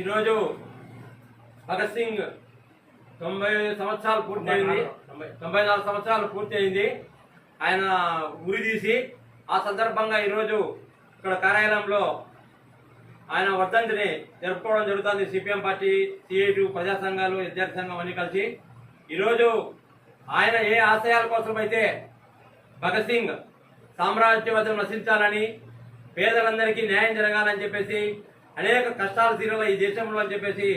ఈరోజు భగత్ సింగ్ తొంభై సంవత్సరాలు పూర్తయింది. తొంభై తొంభై నాలుగు సంవత్సరాలు పూర్తయింది. ఆయన ఉరి తీసి ఆ సందర్భంగా ఈరోజు ఇక్కడ కార్యాలయంలో ఆయన వర్ధంతిని జరుపుకోవడం జరుగుతుంది. సిపిఎం పార్టీ సిఐటి ప్రజా సంఘాలు విద్యార్థి సంఘం అన్ని కలిసి. ఈరోజు ఆయన ఏ ఆశయాల కోసం అయితే భగత్ సింగ్ సామ్రాజ్యవాదం నశించాలని పేదలందరికీ న్యాయం జరగాలని చెప్పేసి అనేక కష్టాలు తీరాల ఈ దేశంలో అని చెప్పేసి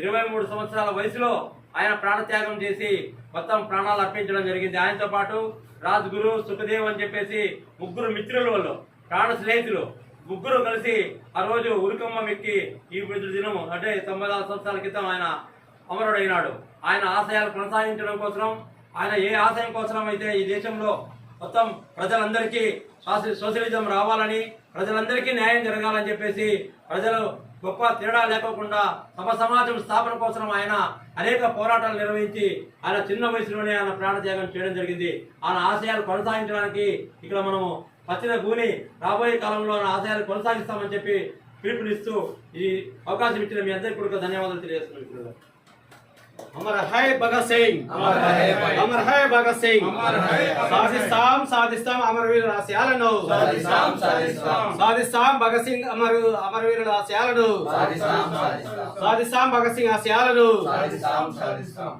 ఇరవై మూడు సంవత్సరాల వయసులో ఆయన ప్రాణత్యాగం చేసి మొత్తం ప్రాణాలు అర్పించడం జరిగింది. ఆయనతో పాటు రాజ్గురు సుఖదేవ్ అని చెప్పేసి ముగ్గురు మిత్రుల వాళ్ళు ప్రాణ స్నేహితులు ముగ్గురు కలిసి ఆ రోజు ఉరుకమ్మ ఎక్కి ఈ దినం అంటే తొంభై నాలుగు సంవత్సరాల క్రితం ఆయన అమరుడైనాడు. ఆయన ఆశయాలు కొనసాగించడం కోసం ఆయన ఏ ఆశయం కోసం అయితే ఈ దేశంలో మొత్తం ప్రజలందరికీ సోషలిజం రావాలని ప్రజలందరికీ న్యాయం జరగాలని చెప్పేసి ప్రజలు గొప్ప తేడా లేకోకుండా తమ సమాజం స్థాపన కోసం ఆయన అనేక పోరాటాలు నిర్వహించి ఆయన చిన్న వయసులోనే ఆయన ప్రాణత్యాగం చేయడం జరిగింది. ఆయన ఆశయాలు కొనసాగించడానికి ఇక్కడ మనము పచ్చిన భూమి రాబోయే కాలంలో ఆశయాలు కొనసాగిస్తామని చెప్పి పిలుపునిస్తూ ఈ అవకాశం ఇచ్చిన మీ అందరికీ కూడా ధన్యవాదాలు తెలియజేస్తున్నాను. మిత్రులారా. అమర్ హై భగత్ సింగ్ అమర్ హై భగత్ అమర్ హై భగత్ సింగ్ అమర్ హై భగత్ సింగ్. సాధిస్తాం సాధిస్తాం అమరవీరుల ఆశయాలను సాధిస్తాం, భగత్ సింగ్ అమరు అమరవీరుల ఆశయాలను సాధిస్తాం భగత్ సింగ్ సాధిస్తాం